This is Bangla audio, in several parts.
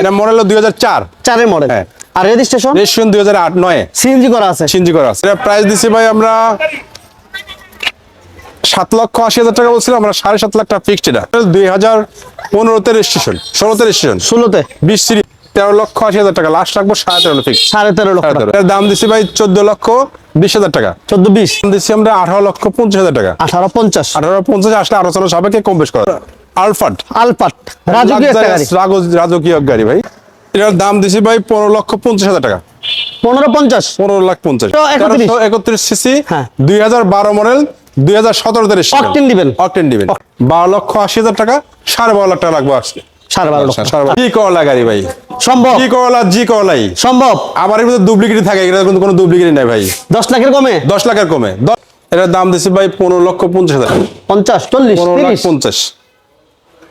এটা মডেল দুই হাজার চার। চারের মডেল। আর রেজিস্ট্রেশন রেজিস্ট্রেশন দুই হাজার আট নয়। সিএনজি করা আছে। সিনজি করা আছে। এটা প্রাইস দিছি ভাই আমরা সাত লক্ষ আশি হাজার টাকা বলছিলাম আমরা সাড়ে সাত লাখ টাকা ফিক্সড এটা। দুই হাজার পনেরোতে রেজিস্ট্রেশন ষোলোতে রেজিস্ট্রেশন ষোলোতে? বিশ সিরিজ তেরো লক্ষ আশি হাজার টাকা। লাস্ট রাখব সাড়ে তেরো ফিক্স সাড়ে তেরো লক্ষ এটার দাম দিছি ভাই চোদ্দ লক্ষ বিশ হাজার টাকা। চোদ্দ বিশ? দিচ্ছি আমরা আঠারো লক্ষ পঞ্চাশ হাজার টাকা। আঠারো পঞ্চাশ। আঠারো পঞ্চাশ আসলে আলোচনা সবাইকে কম বেশ করা। আলফাট। রাজকীয় গাড়ি। রাজকীয় গাড়ি ভাই। এটার দাম দিছি ভাই পনেরো লক্ষ পঞ্চাশ হাজার টাকা। পনেরো পঞ্চাশ। পনেরো লাখ পঞ্চাশ। তো 31 তেরোশো একত্রিশ সিসি হ্যাঁ। দুই হাজার বারো মডেল দুই হাজার সতেরোতে Octane দিবেন? অকটেন দিবেন। বারো লক্ষ আশি হাজার টাকা সাড়ে বারো লাখ টাকা লাগবে আজকে। সাড়ে বারো লক্ষ। সাড়ে করলা গাড়ি ভাই? সম্ভব। জি করলা জি করলাই। সম্ভব। আমার এর ভিতরে ডুপ্লিকেট থাকে এটা কিন্তু কোনো ডুপ্লিকেট নাই ভাই। দশ লাখের কমে? দশ লাখের কমে। এটার দাম দিছি ভাই পনেরো লক্ষ পঞ্চাশ হাজার পঞ্চাশ চল্লিশ পনেরো লাখ পঞ্চাশ।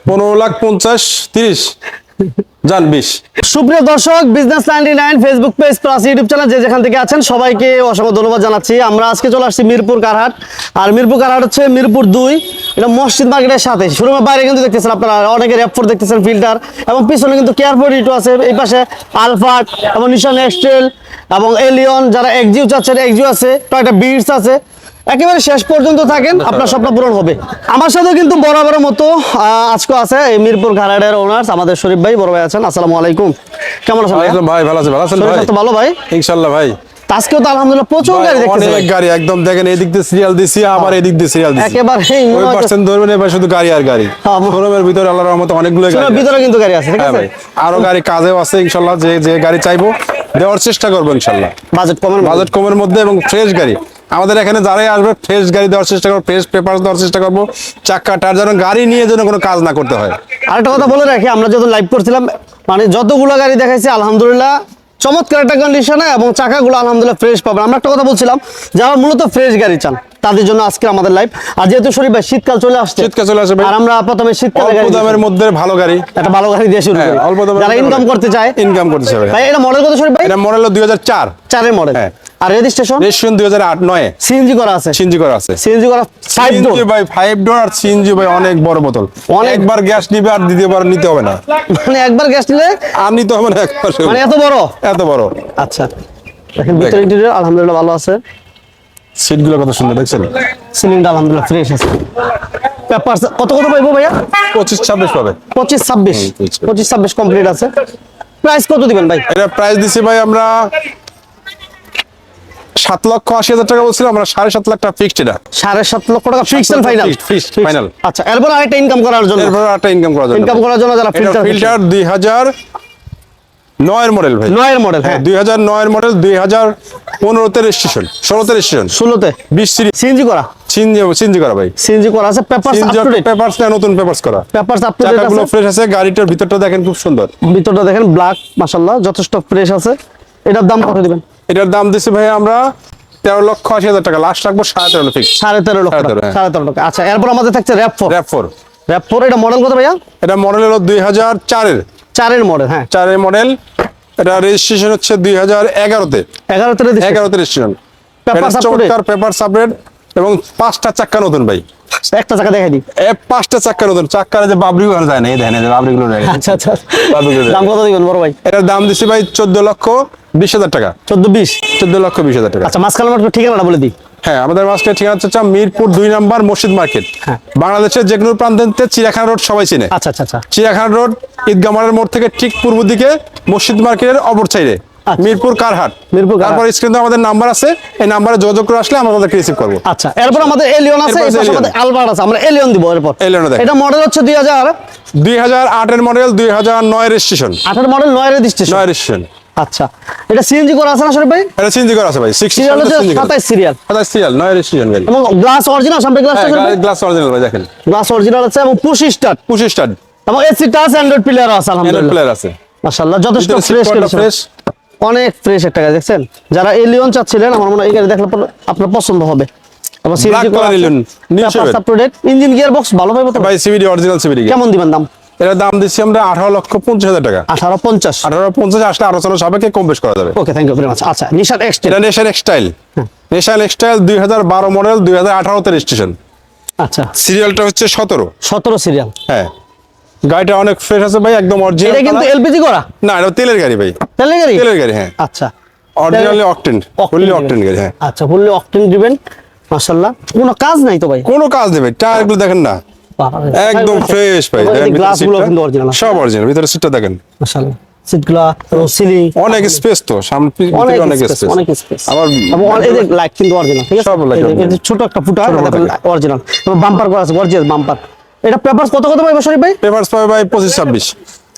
পনেরো লাখ পঞ্চাশ, তিরিশ। যান, বিশ। সুপ্রিয় দর্শক business ninety nine Facebook page plus YouTube channel যে যেখান থেকে আছেন, সবাইকে অসংখ্য ধন্যবাদ জানাচ্ছি। আমরা আজকে চলে আসছি মিরপুর কারহাট। আর মিরপুর কারহাট হচ্ছে মিরপুর দুই, এটা মসজিদ মার্কেটের সাথে। শোরুমের বাইরে কিন্তু দেখতেছেন আপনারা, অনেকে র্যাপফোর দেখতেছেন ফিল্টার, এবং পিছনে কিন্তু কেয়ারফোর ইটু আছে। এই পাশে আলফাট এবং নিশান এক্সটেল এবং এলিয়ন যারা এক্সিউ চাচ্ছেন এক্সিউ আছে টয়টা বিটস আছে। একেবারে শেষ পর্যন্ত থাকেন আপনার স্বপ্ন পূরণ হবে। আমার সাথে কিন্তু বরাবরের মতো আজকে আছে মিরপুর ঘাড়াডের ওনার্স আমাদের শরীফ ভাই বড় ভাই আছেন আসসালামু আলাইকুম। কেমন আছেন ভাই? ভাই ভালো আছে ভালো আছেন ভালো ভাই? ইনশাল্লাহ ভাই। আজকেও তো আলহামদুলিল্লাহ প্রচুর গাড়ি দেখতেছি অনেক গাড়ি একদম দেখেন এদিক দিয়ে সিরিয়াল দিছি আবার এদিক দিয়ে সিরিয়াল দিছি। একেবারেই মনে ওই পার্সেন্ট ধরবেন এবার শুধু গাড়ি আর গাড়ি। হ্যাঁ, শোরুমের ভিতরে আল্লাহর রহমতে অনেকগুলো গাড়ি। ভিতরে কিন্তু গাড়ি আছে ঠিক হ্যাঁ আছে? আরও গাড়ি কাজেও আছে ইনশাল্লাহ যে যে গাড়ি চাইব দেওয়ার চেষ্টা করব ইনশাল্লাহ বাজেট কমের বাজেট কমের মধ্যে এবং ফ্রেশ গাড়ি। আমাদের এখানে যারাই আসবে ফ্রেশ গাড়ি দেওয়ার চেষ্টা করব ফ্রেশ পেপার দেওয়ার চেষ্টা করব চাক্কা টার যেন গাড়ি নিয়ে যেন কোনো কাজ না করতে হয়। আরেকটা কথা বলে রাখি আমরা যখন লাইভ করছিলাম মানে যতগুলো গাড়ি দেখাইছি আলহামদুলিল্লাহ চমৎকার একটা কন্ডিশনে এবং চাকাগুলো আলহামদুলিল্লাহ ফ্রেশ পাবেন আমরা একটা কথা বলছিলাম যারা মূলত ফ্রেশ গাড়ি চান তাদের জন্য আজকে আমাদের লাইভ আর যেহেতু শরীফ ভাই শীতকাল চলে আসছে শীতকাল চলে আসবে আর আমরা প্রথমে শীতকালে অল্প দামের মধ্যে ভালো গাড়ি। একটা ভালো গাড়ি দিয়ে শুরু হ্যাঁ, করি। অল্প যারা ইনকাম করতে চায় ইনকাম করতেছে ভাই। ভাই এটা মডেল কত শরীফ ভাই? এটা মডেল দুই হাজার চার। চারের মডেল হ্যাঁ। আর রেজিস্ট্রেশন রেজিস্ট্রেশন দুই হাজার আট নয়। সিএনজি করা আছে। সিনজি করা আছে। সিএনজি করা ফাইভ ডোর সিএনজি ভাই ফাইভ ডোর আর সিএনজি ভাই অনেক বড় বোতল। অনেকবার গ্যাস নিবে আর দ্বিতীয়বার নিতে হবে না। মানে একবার গ্যাস নিলে আর নিতে হবে না একবার। মানে এত বড়? এত বড়। আচ্ছা। দেখেন ভিতরে ইন্টেরিয়র আলহামদুলিল্লাহ ভালো আছে। সিটগুলো কত সুন্দর দেখছেন? সিলিংটা আলহামদুলিল্লাহ ফ্রেশ আছে। পেপার কত কত পাইবো ভাইয়া? পঁচিশ ছাব্বিশ পাবে। পঁচিশ ছাব্বিশ। হুম, পঁচিশ। পঁচিশ ছাব্বিশ কমপ্লিট আছে। প্রাইস কত দিবেন ভাই? এটা প্রাইস দিছি ভাই আমরা সাত লক্ষ আশি হাজার টাকা বলছিলাম আমরা সাড়ে সাত লাখ টাকা ফিক্সড এটা। সাড়ে সাত লক্ষ টাকা ফিক্সড ফাইনাল fixed, final। আচ্ছা এরপর আরেকটা ইনকাম করার জন্য। এরপর একটা ইনকাম করার জন্য। ইনকাম করার জন্য যারা ফিল্টার ফিল্টার দুই হাজার নয়ের মডেল ভাই। নয়ের মডেল হ্যাঁ। দুই হাজার নয়ের মডেল দুই হাজার পনেরোতে রেজিস্ট্রেশন ষোলোতে রেজিস্ট্রেশন ষোলোতে? বিশ সিরিজ সিএনজি করা? সিনজি সিনজি করা ভাই। সিএনজি করা আছে paper up to date papers না নতুন পেপারস করা। পেপারস আপ টু ডেট আছে? ফ্রেশ আছে গাড়িটার ভিতরটা দেখেন খুব সুন্দর। ভিতরটা দেখেন ব্ল্যাক মাশাআল্লাহ যথেষ্ট ফ্রেশ আছে। এটার দাম কত দিবেন? এটার দাম দিছি ভাই আমরা তেরো লক্ষ আশি হাজার টাকা। লাস্ট রাখব সাড়ে তেরো ফিক্স সাড়ে তেরো লক্ষ সাড়ে তেরো, টাকা হ্যাঁ। তেরো আচ্ছা এরপর আমাদের থাকছে RAV four RAV four RAV four এটা মডেল কত ভাইয়া? এটা মডেল হলো দুই হাজার চারের। চারের মডেল হ্যাঁ। চারের মডেল এটা রেজিস্ট্রেশন হচ্ছে দুই হাজার এগারোতে। এগারোতে এগারোতে রেজিস্ট্রেশন? চমৎকার পেপার সাবরেট এবং পাঁচটা চাক্কা নতুন ভাই। একটা চাকা দেখাই দিই। পাঁচটা চাক্কা নতুন। চাক্কার যে বাবরি গুলো যায় না এই দেখেন বাবরি গুলো আচ্ছা আচ্ছা। দাম কত দিবেন বড় ভাই? এটার দাম দিছি ভাই চোদ্দ লক্ষ। বিশ হাজার টাকা। চোদ্দ বিশ? চোদ্দ লক্ষ বিশ হাজার টাকা। আচ্ছা মাঝখানে আমার একটু ঠিকানাটা বলে দিই। হ্যাঁ আমাদের মাঝখানে ঠিকানা হচ্ছে মিরপুর দুই নাম্বার মসজিদ মার্কেট। হ্যাঁ। বাংলাদেশের যে কোনো প্রান্তে চিড়িয়াখানা রোড সবাই চিনে। আচ্ছা আচ্ছা আচ্ছা। চিড়িয়াখানা রোড ঈদগাহ মাঠের মোড় থেকে ঠিক পূর্ব দিকে মসজিদ মার্কেটের অপর সাইডে। আচ্ছা। মিরপুর কারহাট। মিরপুর। তারপর স্ক্রিনে আমাদের নাম্বার আছে। এই নাম্বারে যোগাযোগ করে আসলে আমরা তাদেরকে রিসিভ করব। আচ্ছা এরপর আমাদের এলিয়ন আছে এরপর আমাদের আলবার্ট আছে আমরা এলিয়ন দিব এরপর। ও এটা মডেল হচ্ছে দুই হাজার দুই হাজার আটের মডেল দুই হাজার নয় রেজিস্ট্রেশন আঠারো মডেল নয় রেজিস্ট্রেশন নয় রেজিস্ট্রেশন আচ্ছা এটা সিএনজি করা আছে না শরীফ ভাই? এটা সিনজি করা আছে ভাই সিরিয়াল হচ্ছে সাতাইশ সিরিয়াল সাতাশ সিরিয়াল নয় রেজিস্ট্রেশন গাড়ি। এবং গ্লাস অরিজিনাল সামনে গ্লাসটা গ্লাস অরিজিনাল ভাই? দেখেন। গ্লাস অরিজিনাল আছে এবং পুশ স্টার্ট পুশ স্টার্ট এবং এসি টাচ অ্যান্ড্রয়েড প্লেয়ার আছে আলহামদুলিল্লাহ। প্লেয়ার আছে। মাশাআল্লাহ যথেষ্ট ফ্রেশ ফ্রেশ অনেক ফ্রেশ একটা গাড়ি দেখছেন? যারা এলিয়ন চাচ্ছিলেন আমার মনে হয় এই গাড়ি দেখলে আপনার পছন্দ হবে। আসবেন। Up to date engine gear box ভালো তো? ভাই সিবিডি অরিজিনাল সিবিডি কেমন দিবেন দাম? এটার দাম দিচ্ছি আমরা আঠারো লক্ষ পঞ্চাশ হাজার টাকা। আঠারো পঞ্চাশ। আঠারো পঞ্চাশ আসলে আলোচনা সবাইকে কম বেশ করা যাবে। Okay thank you very much আচ্ছা নিশান এক্সটেল এটা নেশান এক্সটাইল নেশান এক্সটাইল দুই হাজার বারো মডেল দুই হাজার আঠারোতে রেজিস্ট্রেশন আচ্ছা। সিরিয়ালটা হচ্ছে সতেরো। সতেরো সিরিয়াল হ্যাঁ। গাড়িটা অনেক ফ্রেশ আছে ভাই একদম এটা কিন্তু এলপিজি করা? না এটা তেলের গাড়ি ভাই। তেলের গাড়ি? তেলের গাড়ি হ্যাঁ। আচ্ছা। অরিজিনালি অকটেন ফুললি অকটেন গাড়ি হ্যাঁ। আচ্ছা ফুললি অকটেন দিবেন মাশাআল্লাহ। কোনো কাজ নাই তো ভাই? কোনো কাজ নেই ভাই টায়ারগুলো দেখেন না। একদম ফ্রেশ ভাই। দেখেন ভিতরে গ্লাসগুলো কিন্তু অরিজিনাল সব অরিজিনাল ভিতরে সিটটা দেখেন। মাশাআল্লাহ। সিটগুলা সিলিং অনেক স্পেস তো সামনে অনেক স্পেস স্পেস অনেক স্পেস আবার এবং অন- এই যে লাইট কিন্তু অরিজিনাল ঠিক আছে? সব light এই যে- original। এই যে ছোট একটা ফুটা অরিজিনাল বাম্পার করা আছে গর্জিয়াস বাম্পার এটা পেপারস কত কত শরীফ ভাই? পেপারস পাবে ভাই পঁচিশ ছাব্বিশ।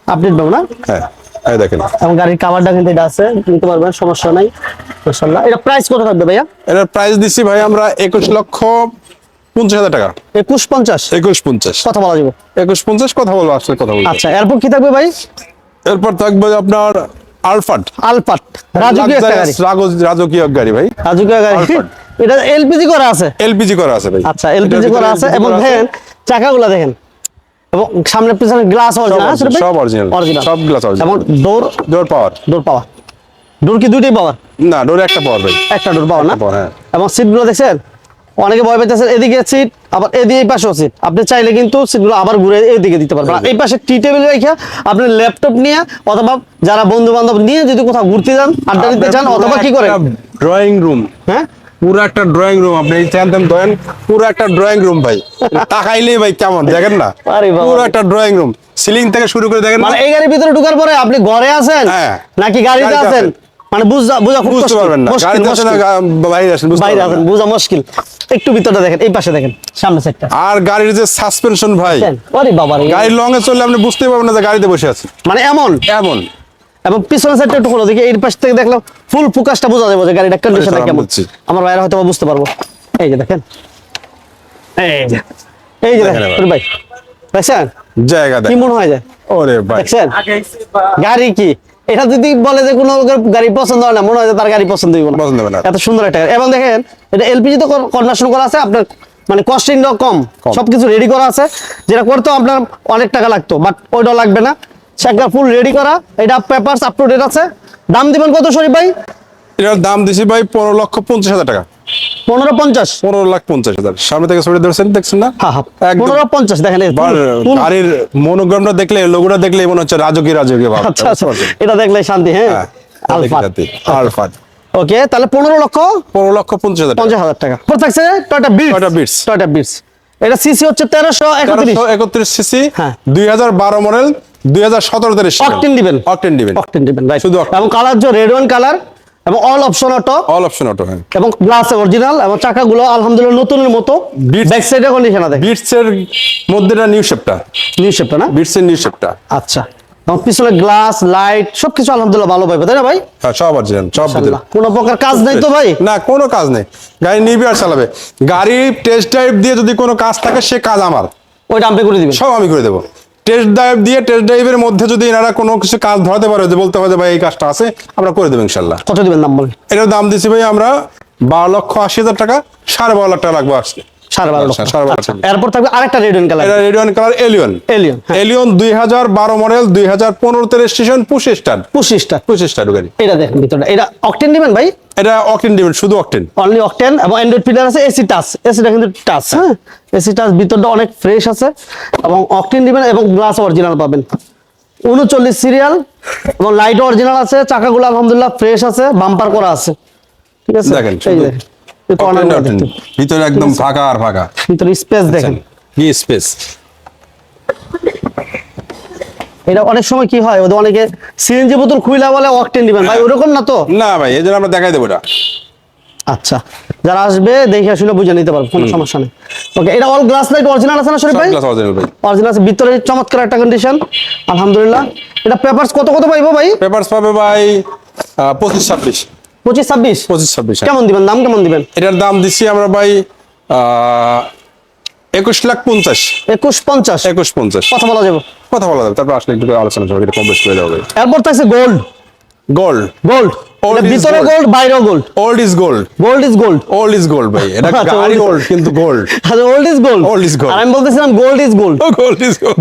আপডেট পাবো না? হ্যাঁ এই দেখেন। এবং গাড়ির কাভারটা কিন্তু এটা আছে নিতে পারবেন সমস্যা নাই। মাশাআল্লাহ। এটা প্রাইস কত থাকবে ভাইয়া? এটার প্রাইস দিচ্ছি ভাই আমরা একুশ লক্ষ পঞ্চাশ হাজার টাকা। একুশ পঞ্চাশ। একুশ পঞ্চাশ। কথা বলা যাবে। একুশ পঞ্চাশ কথা বলব আসলে কথা বলব আচ্ছা এরপর কি থাকবে ভাই? এরপর থাকবে আপনার আলফাট। আলপাট রাজকীয় গাড়ি। রাজকীয় গাড়ি ভাই। রাজকীয় গাড়ি। এটা এলপিজি করা আছে? এলপিজি করা আছে ভাই। আচ্ছা এলপিজি করা আছে এবং দেখেন চাকাগুলো দেখেন। এবং সামনে পিছনে গ্লাস অরিজিনাল সব অরিজিনাল সব glass original। এবং door door power door power door কি দুইটাই পাওয়ার না ডোর একটা পাওয়ার ভাই। একটা ডোর পাওয়ার না? হ্যাঁ। এবং সিটগুলো দেখছেন? অনেকে ভয় পেতেছেন এদিকে সিট আবার এদিকে এই পাশেও সিট আপনি চাইলে কিন্তু সিটগুলো আবার ঘুরে এইদিকে দিতে পারবেন। এই পাশে টি টেবিল রেখে আপনি ল্যাপটপ নিয়ে অথবা যারা বন্ধু বান্ধব নিয়ে যদি কোথাও ঘুরতে যান আড্ডা দিতে চান অথবা কি করেন? ড্রয়িং রুম হ্যাঁ? পুরো একটা ড্রয়িং রুম আপনি ধরেন পুরো একটা ড্রয়িং রুম ভাই। তাকাইলেই ভাই কেমন দেখেন না? পুরো একটা ড্রয়িং রুম সিলিং থেকে শুরু করে দেখেন মানে এই গাড়ির ভিতরে ঢোকার পরে আপনি ঘরে আছেন হ্যাঁ। নাকি গাড়িতে আছেন। মানে বুঝা বুঝা খুব বুঝতে কষ্ট, পারবেন না। গাড়িতে আছেন না বাইরে আছেন বুঝা মুশকিল। একটু ভিতরটা দেখেন এই পাশে দেখেন সামনে সাইডটা আর গাড়ির যে সাসপেনশন ভাই ওরে বাবা রে। গাড়ি লং এ চললে আপনি বুঝতেই পারবেন না যে গাড়িতে বসে আছি মানে এমন? এমন। এবং পিছনের সাইডটা একটু খোলো দেখি এই পাশ থেকে দেখলাম ফুল ফোকাসটা বোঝা যাবে যে গাড়িটা কন্ডিশনটা চালান কেমন। আমার ভাইরা হয়তো বা বুঝতে পারব। এই যে দেখেন। এই যে এই যে দেখেন ভাই। দেখছেন? জায়গা কি দেখ মনে হয় যায় ওরে ভাই। দেখছেন? গাড়ি কি? এটা যদি বলে যে কোনো লোকের গাড়ি পছন্দ হয় না মনে হয় যে তার গাড়ি পছন্দ হইব না। পছন্দ হবে না। এত সুন্দর একটা এবং দেখেন এটা এলপিজি তো কনভার্সন করা আছে আপনার মানে কস্টিংটাও কম। কম। সবকিছু রেডি করা আছে। যেটা করতেও আপনার অনেক টাকা লাগতো বাট ওইটাও লাগবে না। সেটা ফুল রেডি করা। এটা পেপারস আপ টু ডেট আছে। দাম দিবেন কত শরীফ ভাই? এটার দাম দিছি ভাই পনেরো লক্ষ পঞ্চাশ হাজার টাকা। পনেরো পঞ্চাশ। পনেরো লাখ পঞ্চাশ হাজার। সামনে থেকে ছবি ধরছেন দেখছেন না? একদম। পনেরো পঞ্চাশ দেখেন এই বার full- full- গাড়ির মনোগ্রামটা দেখলে লোগোটা দেখলে মনে হচ্ছে রাজকীয় রাজকীয় আচ্ছা আচ্ছা। এটা দেখলে শান্তি হ্যাঁ? আলফা আলফা ওকে তাহলে পনেরো লক্ষ? পনেরো লক্ষ পঞ্চাশ হাজার পঞ্চাশ হাজার টাকা। পর থাকছে টয়টা বিটস। টয়টা বিটস এটা সিসি হচ্ছে তেরোশো একত্রিশ। একত্রিশ সিসি হ্যাঁ। দুই হাজার বারো মডেল দুই হাজার সতেরো তারিখ অকটেন দিবেন। অকটেন দিবেন। অকটেন দিবেন শুধু। এবং কালার যে রেড ওয়ান কালার এবং all option auto all option auto হ্যাঁ। এবং গ্লাস অরিজিনাল এবং চাকাগুলো আলহামদুলিল্লাহ নতুনের মতো ব্যাক সাইডে কন্ডিশন আছে। বিটস এর মধ্যে নিউ শেপটা নিউ শেপটা না? বিটস এর নিউ শেপটা আচ্ছা। এবং পিছনে গ্লাস লাইট সবকিছু আলহামদুলিল্লাহ ভালো পাইবে তাই না ভাই? হ্যাঁ সব অরিজিনাল সব কোনো প্রকার কাজ নাই তো ভাই? না কোনো কাজ নেই। গাড়ি নিবি আর চালাবে। গাড়ি টেস্ট ড্রাইভ দিয়ে যদি কোনো কাজ থাকে সে কাজ আমার। ওইটা আপনি করে দিবেন। সব আমি করে দেবো। টেস্ট ড্রাইভ দিয়ে টেস্ট ড্রাইভের মধ্যে যদি এনারা কোনো কিছু কাজ ধরাতে পারে যে বলতে হবে ভাই এই কাজটা আছে আমরা করে দেবো ইনশাল্লাহ। কত দিবেন নাম বলেন এটার দাম দিচ্ছি ভাই আমরা বারো লক্ষ আশি হাজার টাকা সাড়ে বারো লাখ টাকা লাগবে বারো লক্ষ। আচ্ছা, আচ্ছা। এরপর থাকবে আরেকটা কালার এটা Radeon colour Allion Allion Allion model registration star star গাড়ি। এটা দেখেন ভিতরটা। এটা অকটেন দিবেন ভাই? এটা অকটেন দিবেন শুধু অকটেন অনলি অকটেন এবং অ্যান্ড্রয়েড ফিল্টার আছে এসি টাচ এসিটা কিন্তু টাচ হ্যাঁ? এসি টাচ ভিতরটা অনেক ফ্রেশ আছে এবং অকটেন দিবেন এবং গ্লাস অরিজিনাল পাবেন। উনচল্লিশ সিরিয়াল এবং লাইট অরিজিনাল আছে চাকাগুলো আলহামদুলিল্লাহ ফ্রেশ আছে বাম্পার করা আছে। ঠিক আছে? দেখেন, ভিতরে একদম ফাঁকা আর ফাঁকা। ভিতরে স্পেস দেখেন। কি স্পেস এটা অনেক সময় কি হয় ওদের অনেকে সিএনজি বোতল খুইলা বলে অকটেন দিবেন। ভাই ওরকম না তো? না ভাই এই জন্য আমরা দেখাই দেবো এটা। আচ্ছা যারা আসবে দেখে আসলে বুঝে নিতে পারবে কোনো সমস্যা নেই। ওকে এটা অল গ্লাস লাইট অরিজিনাল আছে না শরীফ ভাই? গ্লাস অরিজিনাল ভাই। অরিজিনাল আছে ভিতরে চমৎকার একটা কন্ডিশন আলহামদুলিল্লাহ। এটা পেপারস কত কত পাইবো ভাই? পেপারস পাবে ভাই আহ, পঁচিশ ছাব্বিশ। পঁচিশ ছাব্বিশ? পঁচিশ ছাব্বিশ। হ্যাঁ। কেমন দিবেন দাম কেমন দিবেন? এটার দাম দিচ্ছি আমরা ভাই আহ, একুশ লাখ পঞ্চাশ। একুশ পঞ্চাশ। একুশ পঞ্চাশ। কথা বলা যাবে। কথা বলা যাবে তারপর আসলে একটু আলোচনা এটা কম বেশি হয়ে যাবে। এরপর থাকছে গোল্ড গোল্ড গোল্ড ভিতরে গোল্ড বাইরেও gold old is gold gold is gold old is gold ভাই। এটা আচ্ছা, গাড়ি ওল্ড কিন্তু গোল্ড আচ্ছা old is gold is gold. আর আমি বলতেছিলাম gold is gold gold is gold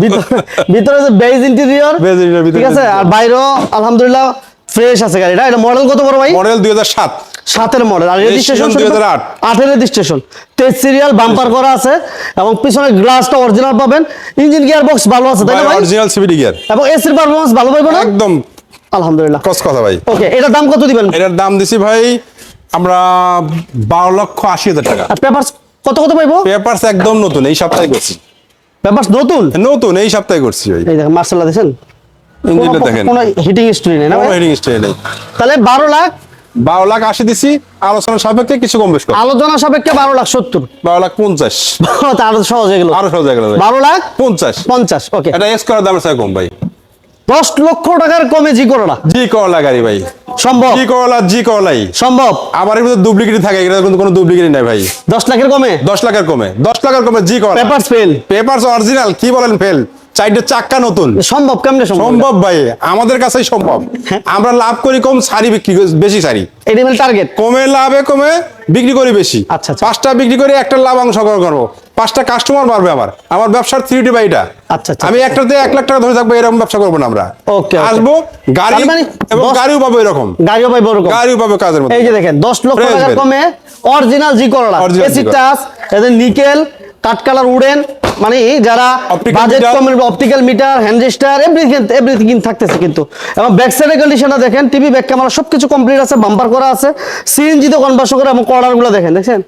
ভিতরে যে বেজ ইন্টেরিয়র interior, ভিতরে ঠিক আছে আর বাইরেও আলহামদুলিল্লাহ ফ্রেশ আছে গাড়িটা। এটা মডেল কত বড় ভাই? মডেল দুই হাজার সাত। সাতের মডেল আর রেজিস্ট্রেশন Registration 2008 আটের রেজিস্ট্রেশন টেস্ট সিরিয়াল বাম্পার করা আছে এবং পিছনে গ্লাসটা অরিজিনাল পাবেন। ইঞ্জিন গিয়ার বক্স ভালো আছে তাই না ভাই অরিজিনাল সিবিডি গিয়ার এবং এসির পারফরমেন্স ভালো পাইবো না? একদম। আলহামদুলিল্লাহ। কস কথা ভাই। ওকে এটার দাম কত দিবেন? এটার দাম দিছি ভাই আমরা বারো লক্ষ আশি হাজার টাকা। আর পেপারস কত কত পাইবো? পেপারস একদম নতুন এই সপ্তাহে করছি। পেপারস নতুন? নতুন এই সপ্তাহে করছি ভাই। এই দেখেন মার্শাল্লাহ দেখেন। ইঞ্জিনটা দেখেন। কোনো হিটিং হিস্ট্রি নেই না কোনো ভাই? হেডিং স্টে নেই। তাহলে বারো লাখ বারো লাখ আশি দিছি আলোচনা সাপেক্ষে কিছু কম বেশ আলোচনা সাপেক্ষে বারো লাখ সত্তর। বারো লাখ পঞ্চাশ। আরও সহজ হয়ে গেল। আরও সহজ হয়ে গেল বারো লাখ পঞ্চাশ। পঞ্চাশ ওকে। এটা এক্স করার দাম আছে কম ভাই। দশ লক্ষ টাকার কমে জি করোনা জি করলা গাড়ি ভাই। সম্ভব। জি করলা জি করলাই সম্ভব। আবার এর মধ্যে ডুপ্লিকেট থাকে এটা কিন্তু কোনো ডুপ্লিকেট নাই ভাই। দশ লাখের কমে? দশ লাখের কমে। দশ লাখের কমে জি করলা পেপার ফেল পেপারস অরিজিনাল কি বলেন ফেল চারটে চাক্কা নতুন। সম্ভব কেমনে সম্ভব? ভাই আমাদের কাছেই সম্ভব। আমরা লাভ করি কম শাড়ি বিক্রি বেশি শাড়ি। এটা মেল টার্গেট কমে লাভে কমে বিক্রি করি বেশি। আচ্ছা, আচ্ছা। পাঁচটা বিক্রি করে একটা লাভ অংশ করব। পাঁচটা কাস্টমার বাড়বে আমার আমার ব্যবসার থ্রিটি বাই এটা। আচ্ছা, আচ্ছা। আমি একটাতে এক লাখ টাকা ধরে থাকব এরকম ব্যবসা করব না আমরা। okay। আসব গাড়ি মানে এবং গাড়িও পাবো এরকম। গাড়িও পাইবো ওরকম গাড়িও পাবো কাজের মধ্যে। এই যে দেখেন দশ লক্ষ বেল। কমে original G Corolla AC touch nickel colour wooden মানে যারা বাজেট। কম অপটিক্যাল মিটার হ্যান্ডেস্টার এভরিথিং এভরিথিং থাকতেছে কিন্তু এবং ব্যাক সাইডের কন্ডিশনটা দেখেন টিভি ব্যাক ক্যামেরা সবকিছু কমপ্লিট আছে বাম্পার করা আছে সিএনজি তে কনভার্সন করে এবং কর্নারগুলো দেখেন দেখছেন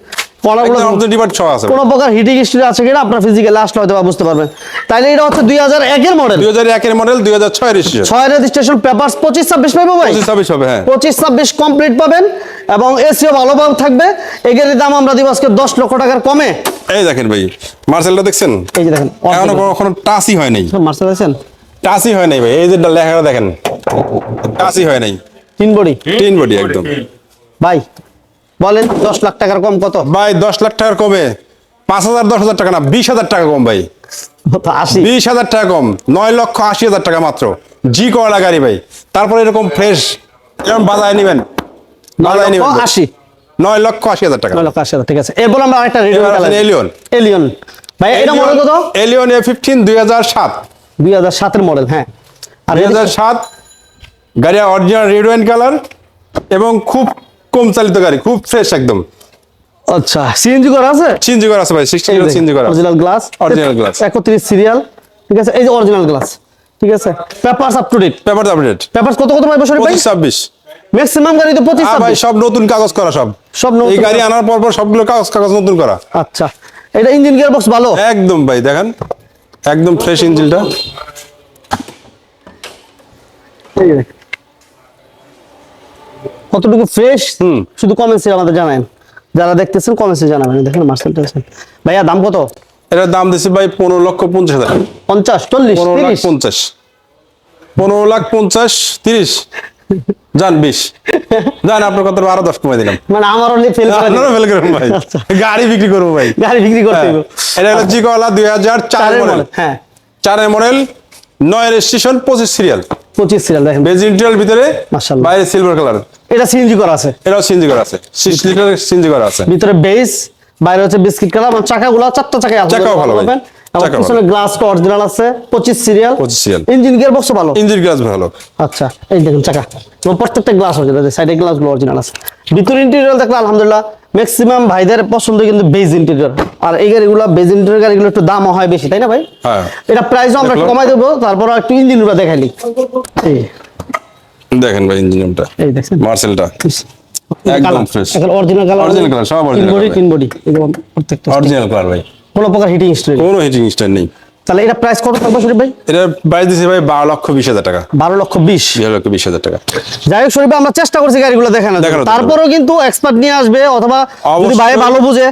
কোনো প্রকার হিটিং হিস্ট্রি আছে কিনা আপনার ফিজিক্যালি আসলে হয়তো বা বুঝতে পারবেন। তাইলে এটা হচ্ছে দুই হাজার একের মডেল দুই হাজার একের মডেল দুই হাজার ছয় রেজিস্ট্রেশন ছয় রেজিস্ট্রেশন পেপার পঁচিশ ছাব্বিশ পাইবো ভাই? পঁচিশ ছাব্বিশ হবে হ্যাঁ। পঁচিশ ছাব্বিশ কমপ্লিট পাবেন এবং এসিও ভালোভাবে থাকবে। এই গাড়ির দাম আমরা দিব আজকে দশ লক্ষ টাকার কমে। এই দেখেন ভাই মার্সেলটা দেখছেন? এই যে দেখেন এখনও কখনো টাচই হয় নাই। মার্সেল আছেন টাচই হয় নাই ভাই এই যে লেখাটা দেখেন। টাচই হয় নাই। তিন বডি। তিন বডি একদম। ভাই বলেন দশ লাখ টাকার কম কত? ভাই দশ লাখ টাকার কমে। পাঁচ হাজার দশ হাজার টাকা না বিশ হাজার টাকা কম ভাই। বিশ হাজার টাকা কম নয় লক্ষ আশি হাজার টাকা মাত্র। জি করলা গাড়ি ভাই। তারপরে এরকম ফ্রেশ এরকম বাজায় নিবেন। বাজায় নিবেন আশি। নয় লক্ষ আশি হাজার টাকা। নয় লক্ষ আশি হাজার, ঠিক আছে। এরপর আমরা আরেকটা এলিয়ন। এলিয়ন ভাই এটা মডেল কত? এলিয়ন এ ফিফটিন দুই হাজার সাত। দুই হাজার সাতের মডেল হ্যাঁ। আর দুই হাজার সাত গাড়ি অরিজিনাল রেড ওয়াইন কালার এবং খুব কম চালিত গাড়ি খুব ফ্রেশ একদম। আচ্ছা সিএনজি করা আছে? সিনজি করা আছে ভাই সিক্সটিন সিনজি করা অরিজিনাল গ্লাস Original glass। একত্রিশ সিরিয়াল ঠিক আছে? এই যে অরিজিনাল গ্লাস ঠিক আছে? Papers up to date paper update papers কত কত পাইবো শরীফ ভাই পঁচিশ ছাব্বিশ। ম্যাক্সিমাম গাড়ি তো পঁচিশ হ্যাঁ ভাই সব নতুন কাগজ করা সব। সব নতুন এই গাড়ি আনার পর পর সবগুলো কাগজ কাগজ নতুন করা। আচ্ছা এটা ইঞ্জিন গিয়ার বক্স ভালো? একদম ভাই দেখেন। একদম ফ্রেশ ইঞ্জিনটা এই দেখেন। কতটুকু ফ্রেশ। শুধু কমেন্টসে আমাদের জানাবেন যারা দেখতেছেন কমেন্টসে জানাবেন। দেখেন মার্সেলটা ভাইয়া দাম কত? এটার দাম দিচ্ছে ভাই পনেরো লক্ষ পঞ্চাশ হাজার। পঞ্চাশ চল্লিশ পনেরো লাখ পঞ্চাশ। পনেরো লাখ পঞ্চাশ তিরিশ। যান বিশ। যান আপনার কত আরও দশ কমাই দিলাম। মানে আমারও ফেল করে ফেল করব ভাই। আচ্ছা। গাড়ি বিক্রি করব ভাই। গাড়ি বিক্রি করতে হ্যাঁ। হবে এটা হলো হাজার চারের মডেল model, হ্যাঁ। চারের মডেল নয় রেজিস্ট্রেশন পঁচিশ সিরিয়াল পঁচিশ সিরিয়াল দেখেন বেজ ইন্টারিয়াল ভিতরে মাশাআল্লাহ। বাইরে সিলভার কালার এটা সিএনজি করা আছে এটাও সিএনজি করা আছে 6 লিটার সিএনজি করা আছে ভিতরে বেস বাইরে হচ্ছে বিস্কিট কালার এবং চাকাগুলো চারটা চাকায় আছে চাকাও ভালো। পাবেন। এবং পিছনে গ্লাসটা অরিজিনাল আছে পঁচিশ serial 25 serial। Engine gear box ভালো। ইঞ্জিন গ্লাস ভালো। আচ্ছা এই দেখুন চাকা। এবং প্রত্যেকটা গ্লাস অরিজিনাল সাইডের গ্লাস অরিজিনাল আছে। ভিতর ইন্টেরিয়র দেখলে আলহামদুলিল্লাহ ম্যাক্সিমাম ভাইদের পছন্দ কিন্তু বেজ ইন্টেরিয়র আর এই গাড়িগুলো বেজ ইন্টেরিয়র গাড়িগুলো একটু দামও হয় বেশি তাই না ভাই? হ্যাঁ। এটা প্রাইসও আমরা কমাই দেবো তারপর একটু ইঞ্জিনগুলো দেখাইলি এই। দেখেন ভাই ইঞ্জিনটা এই দেখছেন। মার্সেলটা একদম fresh। Original colour Original colour, সব original বডি তিন বডি প্রত্যেকটা অরিজিনাল কালার ভাই। কোনো প্রকার হিটিং হিস্ট্রি কোনো হিটিং স্টার নেই। তাহলে এটা প্রাইস কত থাকবে শরীফ ভাই? এটা প্রাইস দিছে ভাই বারো লক্ষ বিশ হাজার টাকা। বারো লক্ষ বিশ। বিশ লক্ষ বিশ হাজার টাকা। যাই হোক শরীফ ভাই, আমরা চেষ্টা করছি গাড়িগুলো জন্য। তারপরেও কিন্তু এক্সপার্ট নিয়ে আসবে অথবা যদি ভাই ভালো বুঝে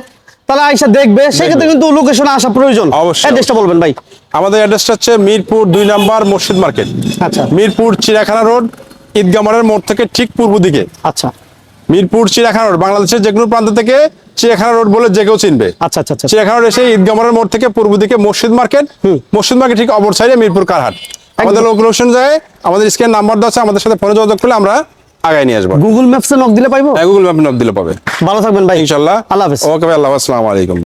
তাহলে আইসা দেখবে। সেক্ষেত্রে কিন্তু লোকেশনে আসা প্রয়োজন। অবশ্যই। অ্যাড্রেসটা বলবেন ভাই। আমাদের অ্যাড্রেসটা হচ্ছে মিরপুর দুই নাম্বার মসজিদ মার্কেট। আচ্ছা। মিরপুর চিড়াখানা রোড ঈদগাহ মাঠের মোড় থেকে ঠিক পূর্ব দিকে। আচ্ছা। মিরপুর চিড়াখানা রোড বাংলাদেশের যে কোনো প্রান্ত থেকে চিড়াখানা রোড বলে যে কেউ চিনবে। আচ্ছা আচ্ছা চিড়িয়াখানা চিড়াখানা রোড এসে ঈদগাহ মোড় থেকে পূর্ব দিকে মসজিদ মার্কেট। মসজিদ মার্কেট ঠিক অপর সাইডে মিরপুর কারহাট। আমাদের লোকেশন যায় আমাদের স্ক্যান নাম্বার দেওয়া আছে আমাদের সাথে ফোনে যোগাযোগ করলে আমরা আগায় নিয়ে আসব। গুগল ম্যাপসে নক দিলে পাইবো? গুগল ম্যাপে নক দিলে পাবে। ভালো থাকবেন ভাই। ইনশাল্লাহ। আল্লাহ হাফেজ। ওকে ভাই আল্লাহ আসসালামু আলাইকুম।